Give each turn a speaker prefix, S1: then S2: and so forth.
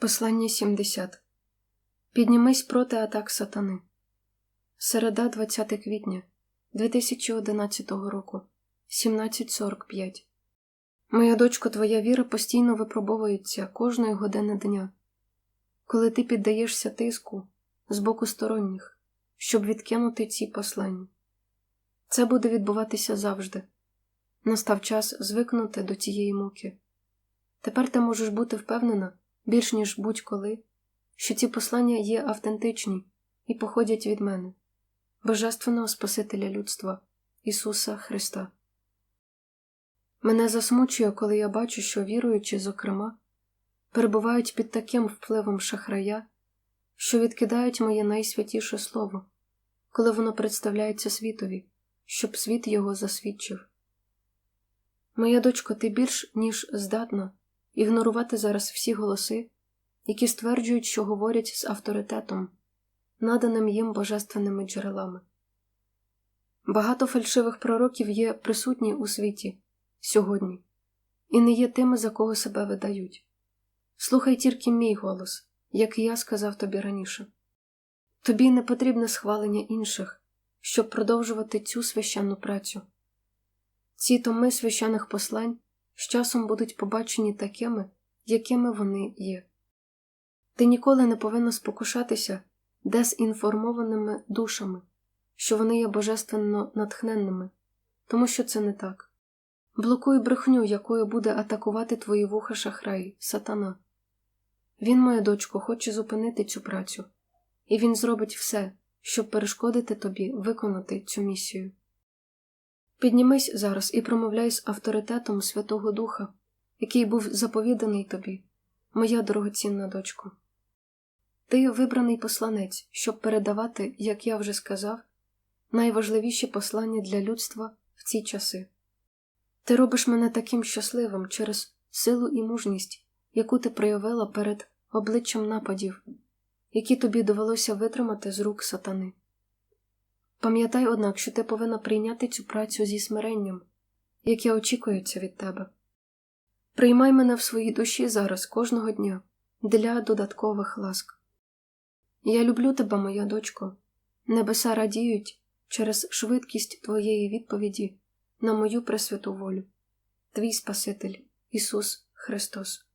S1: Послання 70 Піднімись проти атак сатани. Середа 20 квітня 2011 року 17.45 Моя дочко, твоя віра постійно випробовується кожної години дня, коли ти піддаєшся тиску з боку сторонніх, щоб відкинути ці послання. Це буде відбуватися завжди. Настав час звикнути до цієї муки. Тепер ти можеш бути впевнена, більш ніж будь-коли, що ці послання є автентичні і походять від мене, Божественного Спасителя людства, Ісуса Христа. Мене засмучує, коли я бачу, що віруючі, зокрема, перебувають під таким впливом шахрая, що відкидають моє найсвятіше слово, коли воно представляється світові, щоб світ його засвідчив. Моя дочко, ти більш ніж здатна ігнорувати зараз всі голоси, які стверджують, що говорять з авторитетом, наданим їм божественними джерелами. Багато фальшивих пророків є присутні у світі сьогодні і не є тими, за кого себе видають. Слухай тільки мій голос, як я сказав тобі раніше. Тобі не потрібне схвалення інших, щоб продовжувати цю священну працю. Ці томи священних послань з часом будуть побачені такими, якими вони є. Ти ніколи не повинна спокушатися дезінформованими душами, що вони є божественно натхненними, тому що це не так. Блокуй брехню, якою буде атакувати твої вуха шахрай, сатана. Він, моя дочко, хоче зупинити цю працю, і він зробить все, щоб перешкодити тобі виконати цю місію. Піднімись зараз і промовляй з авторитетом Святого Духа, який був заповіданий тобі, моя дорогоцінна дочко. Ти вибраний посланець, щоб передавати, як я вже сказав, найважливіші послання для людства в ці часи. Ти робиш мене таким щасливим через силу і мужність, яку ти проявила перед обличчям нападів, які тобі довелося витримати з рук сатани. Пам'ятай, однак, що ти повинна прийняти цю працю зі смиренням, яке очікується від тебе. Приймай мене в своїй душі зараз кожного дня для додаткових ласк. Я люблю тебе, моя дочко. Небеса радіють через швидкість твоєї відповіді на мою пресвяту волю, твій Спаситель Ісус Христос.